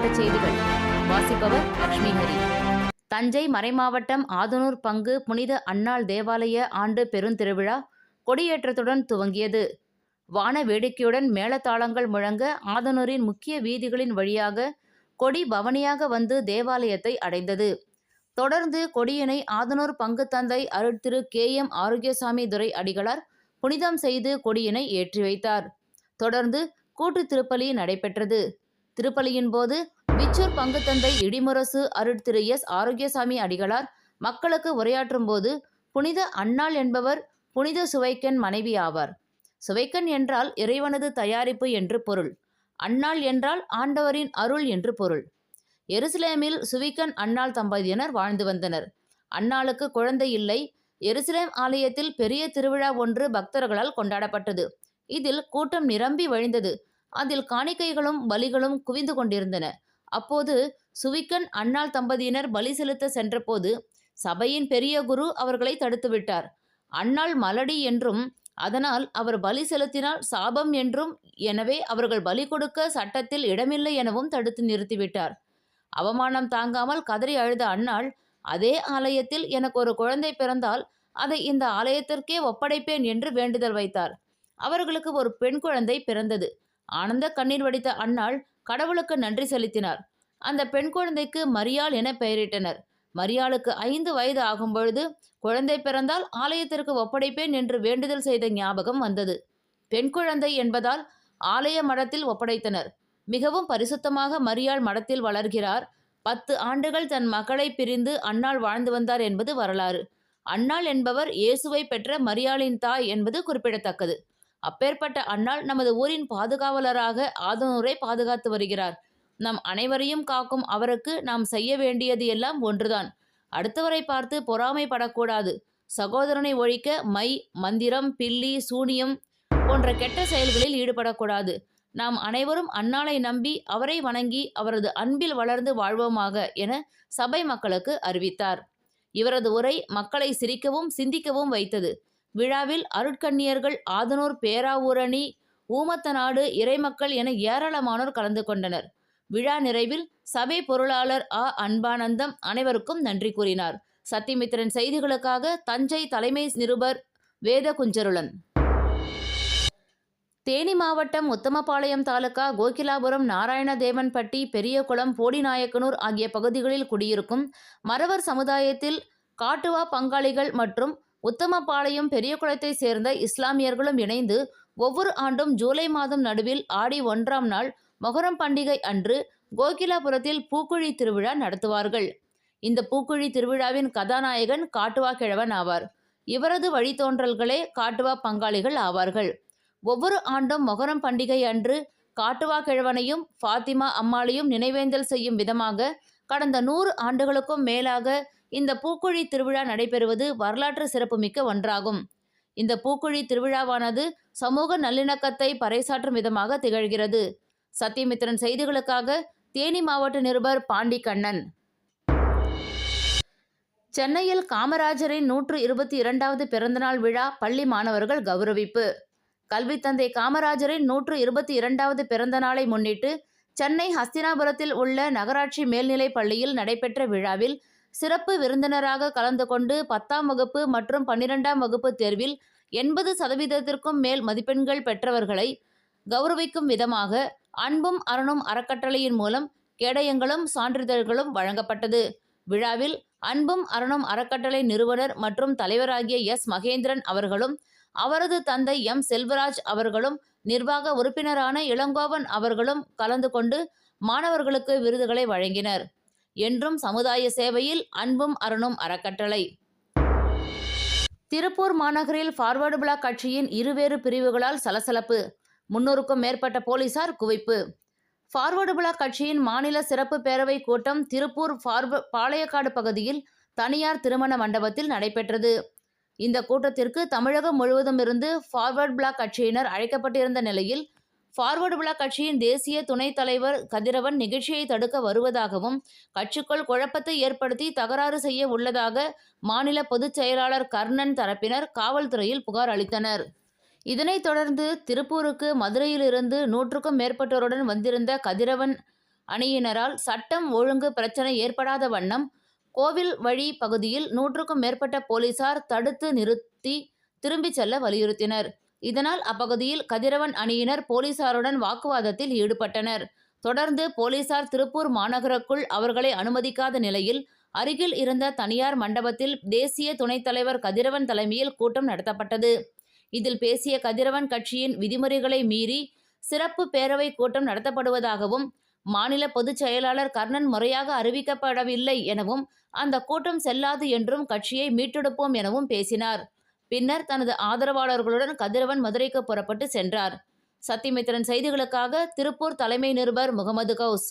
மாவட்ட செய்திகள். வாசிப்பவர் லட்சுமி ஹரி. தஞ்சை மறைமாவட்டம் ஆதனூர் பங்கு புனித அன்னாள் தேவாலய ஆண்டு பெருந்திருவிழா கொடியேற்றத்துடன் துவங்கியது. வான வேடிக்கையுடன் மேளதாளங்கள் முழங்க ஆதனூரின் முக்கிய வீதிகளின் வழியாக கொடி பவனியாக வந்து தேவாலயத்தை அடைந்தது. தொடர்ந்து கொடியினை ஆதனூர் பங்கு தந்தை அருட்திரு கே எம் ஆரோக்கியசாமி துரை அடிகளார் புனிதம் செய்து கொடியினை ஏற்றி வைத்தார். தொடர்ந்து கூட்டு திருப்பலி நடைபெற்றது. திருப்பலியின் போது விச்சூர் பங்குத்தந்தை இடிமுரசு அருட்திரு எஸ். ஆரோக்கியசாமி அடிகளார் மக்களுக்கு உரையாற்றும் போது புனித அன்னாள் என்பவர் புனித சுவைக்கன் மனைவி ஆவார். சுவைக்கன் என்றால் இறைவனது தயாரிப்பு என்று பொருள். அன்னாள் என்றால் ஆண்டவரின் அருள் என்று பொருள். எருசலேமில் சுவிக்கன் அன்னாள் தம்பதியினர் வாழ்ந்து வந்தனர். அன்னாளுக்கு குழந்தை இல்லை. எருசலேம் ஆலயத்தில் பெரிய திருவிழா ஒன்று பக்தர்களால் கொண்டாடப்பட்டது. இதில் கூட்டம் நிரம்பி வழிந்தது. அதில் காணிக்கைகளும் பலிகளும் குவிந்து கொண்டிருந்தன. அப்போது சுவிக்கன் அன்னாள் தம்பதியினர் பலி செலுத்த சென்றபோது சபையின் பெரிய குரு அவர்களை தடுத்துவிட்டார். அன்னாள் மலடி என்றும் அதனால் அவர் பலி செலுத்தினால் சாபம் என்றும் எனவே அவர்கள் பலி கொடுக்க சட்டத்தில் இடமில்லை எனவும் தடுத்து நிறுத்திவிட்டார். அவமானம் தாங்காமல் கதறி அழுத அன்னாள் அதே ஆலயத்தில் எனக்கு ஒரு குழந்தை பிறந்தால் அதை இந்த ஆலயத்திற்கே ஒப்படைப்பேன் என்று வேண்டுதல் வைத்தார். அவர்களுக்கு ஒரு பெண் குழந்தை பிறந்தது. ஆனந்த கண்ணீர் வடித்த அன்னாள் கடவுளுக்கு நன்றி செலுத்தினார். அந்த பெண் குழந்தைக்கு மரியாள் என பெயரிட்டனர். மரியாளுக்கு ஐந்து வயது ஆகும் பொழுது குழந்தை பிறந்தால் ஆலயத்திற்கு ஒப்படைப்பேன் என்று வேண்டுதல் செய்த ஞாபகம் வந்தது. பெண் குழந்தை என்பதால் ஆலய மடத்தில் ஒப்படைத்தனர். மிகவும் பரிசுத்தமாக மரியாள் மடத்தில் வளர்கிறார். பத்து ஆண்டுகள் தன் மகளை பிரிந்து அன்னாள் வாழ்ந்து வந்தார் என்பது வரலாறு. அன்னாள் என்பவர் இயேசுவை பெற்ற மரியாளின் தாய் என்பது குறிப்பிடத்தக்கது. அப்பேற்பட்ட அன்னாள் நமது ஊரின் பாதுகாவலராக ஆதனூரை பாதுகாத்து வருகிறார். நம் அனைவரையும் காக்கும் அவருக்கு நாம் செய்ய வேண்டியது எல்லாம் ஒன்றுதான். அடுத்தவரை பார்த்து பொறாமைப்படக்கூடாது. சகோதரனை ஒழிக்க மை மந்திரம் பில்லி சூனியம் போன்ற கெட்ட செயல்களில் ஈடுபடக்கூடாது. நாம் அனைவரும் அன்னாலை நம்பி அவரை வணங்கி அவரது அன்பில் வளர்ந்து வாழ்வோமாக என சபை மக்களுக்கு அறிவித்தார். இவரது உரை மக்களை சிரிக்கவும் சிந்திக்கவும் வைத்தது. விழாவில் அருட்கண்ணியர்கள் ஆதனூர் பேராவூரணி ஊமத்தநாடு இறைமக்கள் என ஏராளமானோர் கலந்து கொண்டனர். விழா நிறைவில் சபை பொருளாளர் ஆ. அன்பானந்தம் அனைவருக்கும் நன்றி கூறினார். சத்தியமித்திரன் செய்திகளுக்காக தஞ்சை தலைமை நிருபர் வேத குஞ்சருளன் தேனி மாவட்டம் உத்தமபாளையம் தாலுகா கோகிலாபுரம் நாராயணதேவன்பட்டி பெரியகுளம் போடிநாயக்கனூர் ஆகிய பகுதிகளில் குடியிருக்கும் மறவர் சமுதாயத்தில் காட்டுவா பங்காளிகள் மற்றும் உத்தமபாளையம் பெரியகுளத்தை சேர்ந்த இஸ்லாமியர்களும் இணைந்து ஒவ்வொரு ஆண்டும் ஜூலை மாதம் நடுவில் ஆடி ஒன்றாம் நாள் மொகரம் பண்டிகை அன்று கோகிலாபுரத்தில் பூக்குழி திருவிழா நடத்துவார்கள். இந்த பூக்குழி திருவிழாவின் கதாநாயகன் காட்டுவா கிழவன் ஆவார். இவரது வழித்தோன்றல்களே காட்டுவா பங்காளிகள் ஆவார்கள். ஒவ்வொரு ஆண்டும் மொகரம் பண்டிகை அன்று காட்டுவா கிழவனையும் ஃபாத்திமா அம்மாளையும் நினைவேந்தல் செய்யும் விதமாக கடந்த நூறு ஆண்டுகளுக்கும் மேலாக இந்த பூக்குழி திருவிழா நடைபெறுவது வரலாற்று சிறப்புமிக்க ஒன்றாகும். இந்த பூக்குழி திருவிழாவானது சமூக நல்லிணக்கத்தை பறைசாற்றும் விதமாக திகழ்கிறது. சத்தியமித்திரன் செய்திகளுக்காக தேனி மாவட்ட நிருபர் பாண்டி கண்ணன் சென்னையில் காமராஜரின் நூற்று இருபத்தி இரண்டாவது பிறந்தநாள் விழா பள்ளி மாணவர்கள் கௌரவிப்பு. கல்வித்தந்தை காமராஜரின் நூற்று இருபத்தி இரண்டாவது பிறந்த நாளை முன்னிட்டு சென்னை ஹஸ்தினாபுரத்தில் உள்ள நகராட்சி மேல்நிலைப் பள்ளியில் நடைபெற்ற விழாவில் சிறப்பு விருந்தினராக கலந்து கொண்டு பத்தாம் வகுப்பு மற்றும் பன்னிரெண்டாம் வகுப்பு தேர்வில் எண்பது சதவீதத்திற்கும் மேல் மதிப்பெண்கள் பெற்றவர்களை கௌரவிக்கும் விதமாக அன்பும் அருணும் அறக்கட்டளையின் மூலம் கேடயங்களும் சான்றிதழ்களும் வழங்கப்பட்டது. விழாவில் அன்பும் அருணும் அறக்கட்டளை நிறுவனர் மற்றும் தலைவராகிய எஸ். மகேந்திரன் அவர்களும் அவரது தந்தை எம். செல்வராஜ் அவர்களும் நிர்வாக உறுப்பினரான இளங்கோவன் அவர்களும் கலந்து கொண்டு மாணவர்களுக்கு விருதுகளை வழங்கினர். என்றும் சமுதாய சேவையில் அன்பும் அருணும் அறக்கட்டளை. திருப்பூர் மாநகரில் ஃபார்வர்டு பிளாக் கட்சியின் இருவேறு பிரிவுகளால் சலசலப்பு. முன்னூறுக்கும் மேற்பட்ட போலீசார் குவிப்பு. ஃபார்வர்டு பிளாக் கட்சியின் மாநில சிறப்பு பேரவை கூட்டம் திருப்பூர் ஃபார்வ பாளையக்காடு பகுதியில் தனியார் திருமண மண்டபத்தில் நடைபெற்றது. இந்த கூட்டத்திற்கு தமிழகம் முழுவதும் இருந்து ஃபார்வர்ட் பிளாக் கட்சியினர் அழைக்கப்பட்டிருந்த நிலையில் ஃபார்வர்டு பிளாக் கட்சியின் தேசிய துணைத் தலைவர் கதிரவன் நிகழ்ச்சியை தடுக்க வருவதாகவும் கட்சிக்குள் குழப்பத்தை ஏற்படுத்தி தகராறு செய்ய உள்ளதாக மாநில பொதுச் செயலாளர் கர்ணன் தரப்பினர் காவல்துறையில் புகார் அளித்தனர். இதனைத் தொடர்ந்து திருப்பூருக்கு மதுரையிலிருந்து நூற்றுக்கும் மேற்பட்டோருடன் வந்திருந்த கதிரவன் அணியினரால் சட்டம் ஒழுங்கு பிரச்சனை ஏற்படாத வண்ணம் கோவில் வழி பகுதியில் நூற்றுக்கும் மேற்பட்ட போலீசார் தடுத்து நிறுத்தி திரும்பிச் செல்ல வலியுறுத்தினர். இதனால் அப்பகுதியில் கதிரவன் அணியினர் போலீசாருடன் வாக்குவாதத்தில் ஈடுபட்டனர். தொடர்ந்து போலீசார் திருப்பூர் மாநகருக்குள் அவர்களை அனுமதிக்காத நிலையில் அருகில் இருந்த தனியார் மண்டபத்தில் தேசிய துணைத் தலைவர் கதிரவன் தலைமையில் கூட்டம் நடத்தப்பட்டது. இதில் பேசிய கதிரவன் கட்சியின் விதிமுறைகளை மீறி சிறப்பு பேரவை கூட்டம் நடத்தப்படுவதாகவும் மாநில பொதுச் செயலாளர் கர்ணன் முறையாக அறிவிக்கப்படவில்லை எனவும் அந்த கூட்டம் செல்லாது என்றும் கட்சியை மீட்டெடுப்போம் எனவும் பேசினார். பின்னர் தனது ஆதரவாளர்களுடன் கதிரவன் மதுரைக்கு புறப்பட்டு சென்றார். சத்தியமித்திரன் செய்திகளுக்காக திருப்பூர் தலைமை நிருபர் முகமது கவுஸ்.